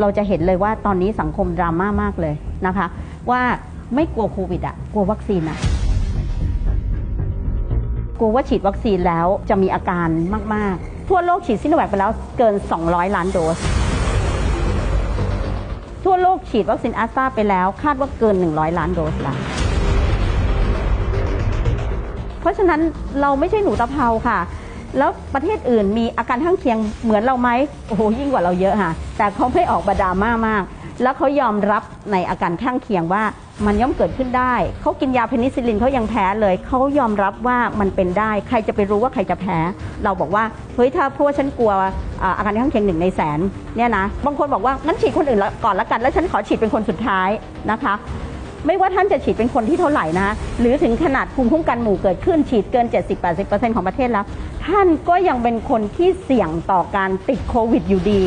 เราจะเห็นเลยว่าตอนนี้สังคมดราม่ามากเลยนะคะ ว่าไม่กลัวโควิดอะกลัววัคซีนอะกลัวว่าฉีดวัคซีนแล้วจะมีอาการมาก ๆ ทั่วโลกฉีดซิโนแวคไปแล้วเกิน 200 ล้านโดส ทั่วโลกฉีดวัคซีนอสตราไปแล้วคาดว่าเกิน 100 ล้านโดสแล้วเพราะฉะนั้นเราไม่ใช่หนูตะเภาค่ะ แล้วประเทศอื่นมีอาการข้างเคียงเหมือนเราไหมโอ้โหยิ่งกว่าเราเยอะค่ะ แต่เขาไม่ออกบาดาม่ามาก แล้วเขายอมรับในอาการข้างเคียงว่ามันย่อมเกิดขึ้นได้ เขากินยาเพนิซิลินเขายังแพ้เลย เขายอมรับว่ามันเป็นได้ ใครจะไปรู้ว่าใครจะแพ้ เราบอกว่า เฮ้ย ถ้าพว่าฉันกลัวอาอาการข้างเคียงหนึ่งในแสนเนี่ยนะ บางคนบอกว่างั้นฉีดคนอื่นก่อนละกัน แล้วฉันขอฉีดเป็นคนสุดท้ายนะคะ ไม่ว่าท่านจะฉีดเป็นคนที่เท่าไหร่นะหรือถึงขนาดภูมิคุ้มกันหมู่เกิดขึ้นฉีดเกิน 70-80%ของประเทศแล้ว ท่านก็ยังเป็นคนที่เสี่ยงต่อการติดโควิดอยู่ดี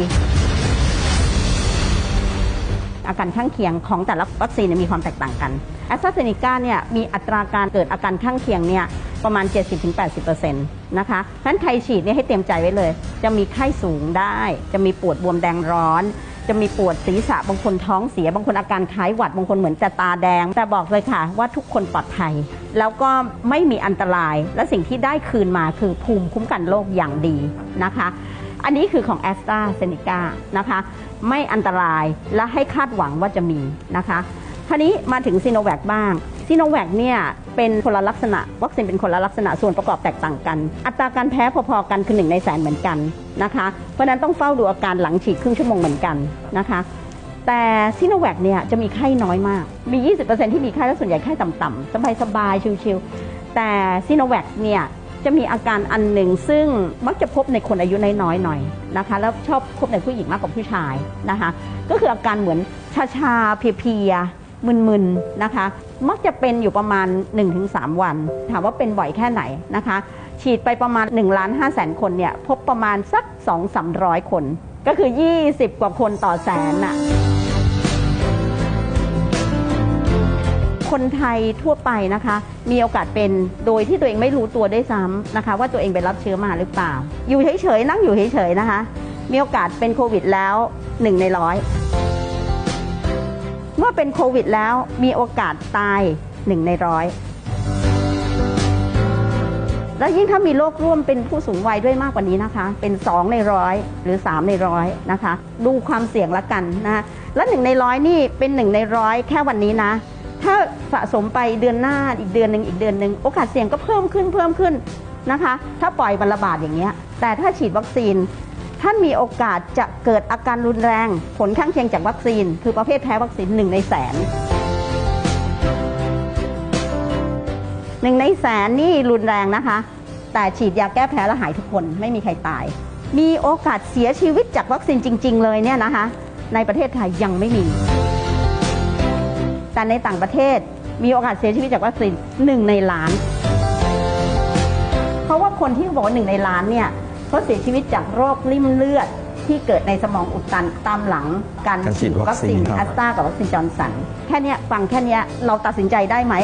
อาการข้างเคียงของแต่ละวัคซีนมีความแตกต่างกันแอสตราเซเนกาเนี่ยมีอัตราการเกิดอาการข้างเคียงเนี่ยประมาณ 70-80%นะคะเพราะฉะนั้นใครฉีดเนี่ยให้เตรียมใจไว้เลย จะมีไข้สูงได้ จะมีปวดบวมแดงร้อน จะมีปวดศีรษะบางคนท้องเสีย บางคนอาการคล้ายหวัดบางคนเหมือนจะตาแดง แต่บอกเลยค่ะ ว่าทุกคนปลอดภัย แล้วก็ไม่มีอันตราย และสิ่งที่ได้คืนมาคือภูมิคุ้มกันโรคอย่างดีนะคะ อันนี้คือของแอสตราเซเนกานะคะ ไม่อันตรายและให้คาดหวังว่าจะมีนะคะคราวนี้มาถึงซีโนแวคบ้าง ซีโนแวคเนี่ยเป็นคนละลักษณะ วัคซีนเป็นคนละลักษณะส่วนประกอบแตกต่างกัน อัตราการแพ้พอๆกันคือหนึ่งในแสนเหมือนกันนะคะเพราะนั้นต้องเฝ้าดูอาการหลังฉีดครึ่งชั่วโมงเหมือนกันนะคะแต่ซีโนแวคเนี่ยจะมีไข้น้อยมาก มี 20%ที่มีไข้และส่วนใหญ่ไข้ต่ำๆสบายๆชิวๆแต่ซีโนแวคเนี่ยจะมีอาการอันหนึ่งซึ่งมักจะพบในคนอายุน้อยๆหน่อยนะคะ แล้วชอบพบในผู้หญิงมากกว่าผู้ชายนะคะ ก็คืออาการเหมือนชาๆเพลียๆ มึนๆนะคะ มักจะเป็นอยู่ประมาณ 1-3 วัน ถามว่าเป็นบ่อยแค่ไหนนะคะ ฉีดไปประมาณ1ล้าน5แสนคนเนี่ยพบประมาณสัก 2-300 คน ก็คือ 20 กว่าคนต่อแสนน่ะคนไทยทั่วไปนะคะ มีโอกาสเป็นโดยที่ตัวเองไม่รู้ตัวได้ซ้ำนะคะ ว่าตัวเองไปรับเชื้อมาหรือเปล่า อยู่เฉยๆนั่งอยู่เฉยๆนะคะ มีโอกาสเป็นโควิดแล้วหนึ่งในร้อย เมื่อเป็นโควิดแล้วมีโอกาสตายหนึ่งในร้อยแล้วยิ่งถ้ามีโรคร่วมเป็นผู้สูงวัยด้วยมากกว่านี้นะคะ เป็น 2 ในร้อยหรือ 3 ในร้อยนะคะ ดูความเสี่ยงละกันนะแล้วหนึ่งในร้อยนี่เป็นหนึ่งในร้อยแค่วันนี้นะ ถ้าสะสมไปเดือนหน้าอีกเดือนหนึ่งอีกเดือนหนึ่งโอกาสเสี่ยงก็เพิ่มขึ้นเพิ่มขึ้นนะคะ ถ้าปล่อยมันรบาดอย่างเงี้ยแต่ถ้าฉีดวัคซีน ท่านมีโอกาสจะเกิดอาการรุนแรง ผลข้างเคียงจากวัคซีน คือประเภทแพ้วัคซีนหนึ่งในแสนหนึ่งในแสนนี่รุนแรงนะคะ แต่ฉีดยาแก้แพ้แล้วหายทุกคนไม่มีใครตาย มีโอกาสเสียชีวิตจากวัคซีนจริง ๆ เลยเนี่ยนะคะ ในประเทศไทยยังไม่มี แต่ในต่างประเทศมีโอกาสเสียชีวิตจากวัคซีนหนึ่งในล้าน เพราะว่าคนที่บอกว่าหนึ่งในล้านเนี่ย เขาเสียชีวิตจากโรคริ่มเลือด ที่เกิดในสมองอุดตันตามหลังการการฉีดวัคซีนครับแอสตรากับวัคซีนจอร์นสัน แค่เนี้ยฟังแค่เนี้ยเราตัดสินใจได้ไหม